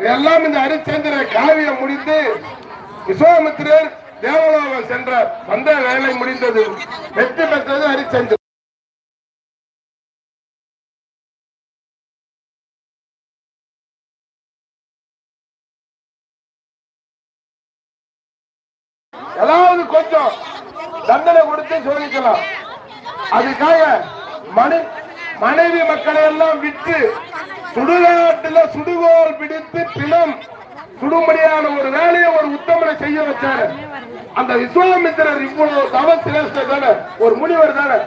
இதெல்லாம் இந்த அரிச்சந்திர காவியம் முடிந்து விஸ்வாமித்திரர் தேவலோகம் சென்றார் வந்த வேலை முடிந்தது. வெற்றி பெற்றது ஹரிச்சந்திரன் ஏதாவது கொஞ்சம் தண்டனை கொடுத்து சோதிக்கலாம். அதுக்காக மனை மனைவி மக்களை எல்லாம் விட்டு சுடுகாட்டுல சுடு பிடித்து தினம் சுடும்படியான ஒரு வேலையை ஒரு உத்தமனை செய்ய வச்சாரு. அந்த விஸ்வாமித்திரர் இவ்வளவு தவ சிரேஷ்டர் தானே? ஒரு முனிவர் தானே?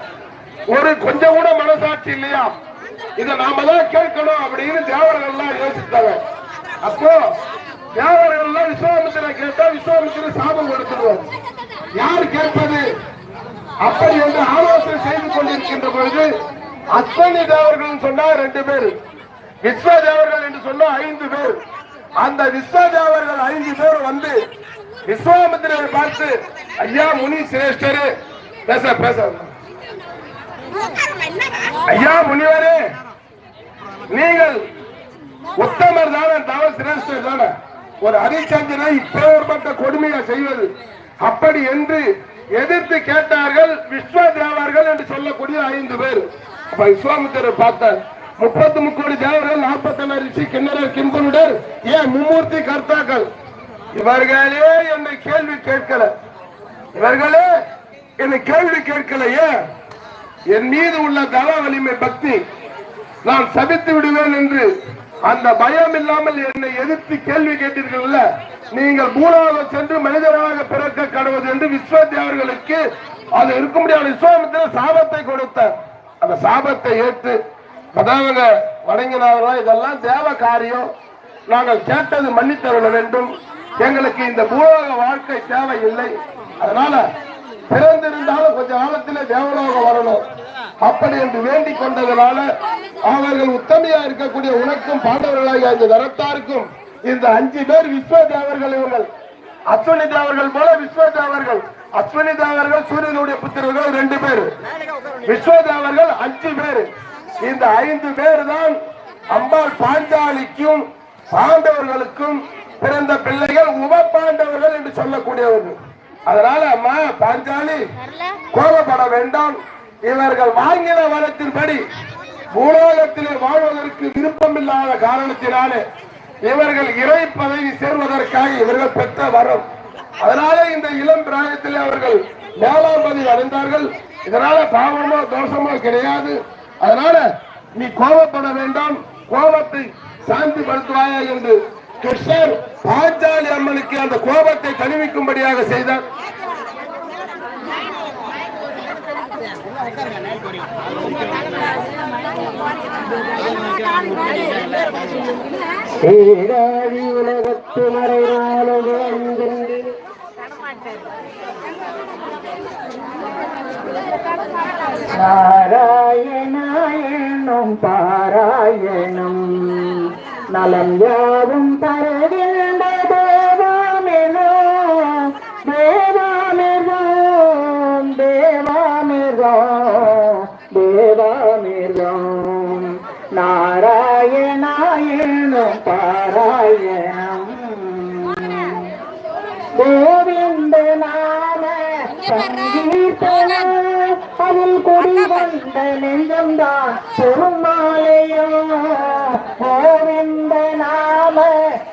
ஒரு கொஞ்சம் கூட மனசாட்சி இல்லையா? இதை நாம தான் கேட்கணும் அப்படின்னு தேவர்கள் எல்லாம் யோசித்தாங்க. அப்போ தேவர்கள் எல்லாம் விஸ்வாமித்திர கேட்டா விஸ்வாமித்திர சாபம் கொடுத்துருவார் யார் கேட்பது? அப்படி என்று ஆலோசனை செய்து கொண்டிருக்கின்ற பொழுது அத்தனை தேவர்கள் சொன்னா ரெண்டு பேர் விஸ்வதேவர்கள் என்று சொன்ன ஐந்து பேர். அந்த விஸ்வதேவர்கள் ஐந்து பேர் வந்து விஸ்வாமித்திரரை பார்த்து ஐயா முனி சிரேஷ்டரு பேச பேச. ஐயா முனிவரே நீங்கள் உத்தமர் தானே தவ சிரேஷ்டர் தானே. ஒரு ஹரிச்சந்திரனை இப்பேற்பட்ட கொடுமையை செய்வது. அப்படி என்று எதிர்த்து கேட்டார்கள் விஸ்வ தேவர்கள் என்று சொல்லக்கூடிய ஐந்து பேர். அப்ப விஸ்வாமித்திரர் பார்த்தார் முப்பத்தி முக்கோடி தேவர்கள் நாற்பத்தி ரிஷி கிண்ணறர் கிம்பனுடர் ஏன் மும்மூர்த்தி கர்த்தாக்கள்? இவர்களே என்னை கேள்வி கேட்கல. இவர்களே என்னை கேள்வி கேட்கல ஏன்? என் மீது உள்ள தவ வலிமை பக்தி. நான் சபித்து விடுவேன் என்று அந்த பயம் இல்லாமல் என்னை எதிர்த்து கேள்வி கேட்டீர்கள்ல? நீங்கள் பூலோகம் சென்று மனிதராக பிறக்க கடவுது என்று விஸ்வ தேவர்களுக்கு அது இருக்க முடியாத விஸ்வாமித்திர சாபத்தை கொடுத்த அந்த சாபத்தை ஏற்று பதாவங்க வணங்கினார்களா இதெல்லாம் தேவ காரியம். நாங்கள் கேட்டது மன்னித்தருள வேண்டும் எங்களுக்கு இந்த பூலோக வாழ்க்கை தேவையில்லை. அதனால பிறந்திருந்தாலும் கொஞ்ச காலத்திலே தேவலோகம் வரணும். அப்படி என்று வேண்டிக் கொண்டதனால அவர்கள் உத்தமையா இருக்கக்கூடிய உனக்கும் பாண்டவர்களாகிய இந்த தரத்தாருக்கும் இந்த அஞ்சு பேர் விஸ்வ தேவர்கள் இவர்கள். அஸ்வினி தேவர்கள் போல விஸ்வ தேவர்கள் அஸ்வினி தேவர்கள் சூரியனுடைய புத்திரர்கள் ரெண்டு பேர். விஸ்வ தேவர்கள் அஞ்சு பேர். இந்த ஐந்து பேர் தான் அம்பாள் பாஞ்சாலிக்கும் பாண்டவர்களுக்கும் பிறந்த பிள்ளைகள் உப பாண்டவர்கள் என்று சொல்லக்கூடியவர்கள். அதனால அம்மா பாஞ்சாலி கோபப்பட வேண்டாம். இவர்கள் வாங்கின வரத்தின்படி பூலோகத்திலே வாழ்வதற்கு விருப்பமில்லாத காரணத்தினாலே இவர்கள் இறை பதவி சேர்வதற்காக இவர்கள் பெற்ற வரம். அதனால இந்த இளம் பிராயத்திலே அவர்கள் மேலாம் பதவி அடைந்தார்கள். இதனால பாவமோ தோஷமோ கிடையாது. அதனால நீ கோபப்பட வேண்டாம். கோபத்தை சாந்திப்படுத்துவாயா என்று கிருஷ்ணர் பாஞ்சாலி அம்மனுக்கு அந்த கோபத்தை தணிவிக்கும்படியாக செய்தார். உலகத்து மறைநாளும் நாராயணாயணம் பாராயணம். நலம் யாவும் பரவில்லை தேவாமிரோ தேவாமிரோ தேவாமிரோ தேவாமிரோ நாராயணாயணம் பாராயணம். அதில் குடி வந்த நெஞ்சம்தான் பெருமாளையோ கோவிந்த நாம.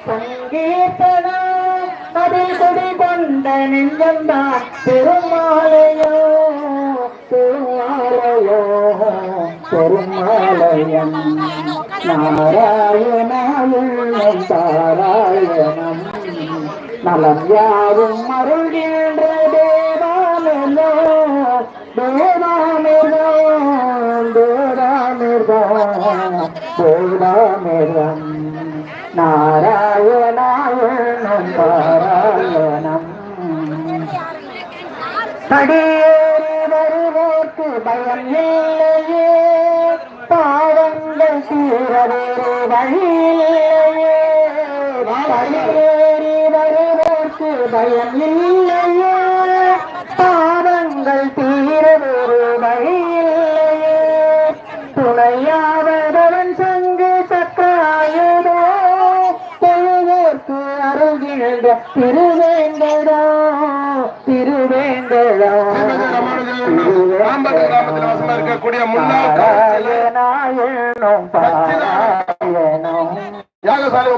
சங்கீர்த்தனம் அதில் குடி கொண்ட நெஞ்சம்தான் பெருமாளையோ பெருமாளையோ பெருமாலயம் நாராயணாயுள்ளம் தாராயணம் நலம் யாவும் அருள்கின்ற தேவாமிர்தோ தேவாமிர்தோ தேவாமிர்தோ தேவாமிர்தம் படியேறி வருவோர்க்கு பயம் இல்லையே பாவங்கள் தீர வேறு வழியில்லையே படியேறி வருவோர்க்கு பயம் இல்லையே பாவங்கள் தீர துணையாவதவன் சங்கு சக்காயுதோ ராமானுஜன் ராம்பட்டு கிராமத்தில் வாசமா இருக்கக்கூடிய முன்னாள் யாகசாலை